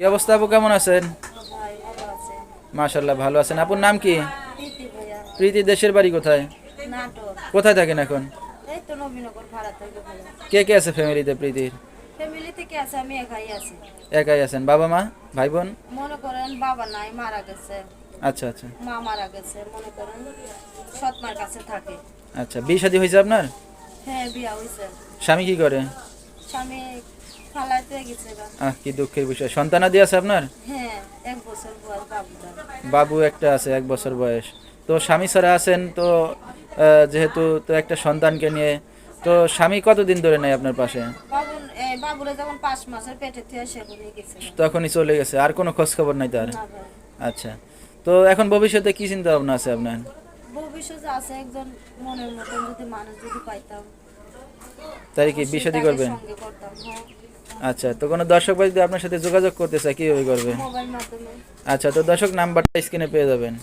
কি অবস্থা আপু কেমন আছেন? মাশাল্লাহ ভালো আছেন। আপুর নাম কি? প্রীতি দেশের বাড়ি কোথায়? কোথায় থাকেন এখন? কে কে আছে ফ্যামিলিতে প্রীতির? একাই আছেন। বাবা মা? ভাই বোন? মনে করেন বাবা নাই মারা গেছে আচ্ছা আচ্ছা। মা মারা গেছে মনে করেন সৎমার কাছে থাকে আচ্ছা বিয়ে শাদী হয়েছে আপনার? হ্যাঁ বিয়া হয়েছে। স্বামী কি করে? স্বামী ফালাইতে গেছে আহ কি দুঃখের বিষয়। সন্তানাদি আছে আপনার? হ্যাঁ এক বছর বয়স বাবুটা বাবু। একটা আছে এক বছর বয়স। তো স্বামী ছাড়া আছেন তো যেহেতু তো একটা সন্তানকে নিয়ে তো স্বামী কতদিন ধরে নেই আপনার পাশে। তখনই চলে গেছে আর কোনো খোঁজ খবর নাই তার? আচ্ছা। তো এখন ভবিষ্যতে কি চিন্তা ভাবনা আছে আপনার? ভবিষ্যতে আছে একজন মনের মতন যদি মানুষ যদি পাইতাম তাই কি বিষাদি করবেন? আচ্ছা তো কোনো দর্শক ভাই যদি আপনার সাথে যোগাযোগ করতে চায় কীভাবে করবে? আচ্ছা তো দর্শক নাম্বারটা স্ক্রিনে পেয়ে যাবেন।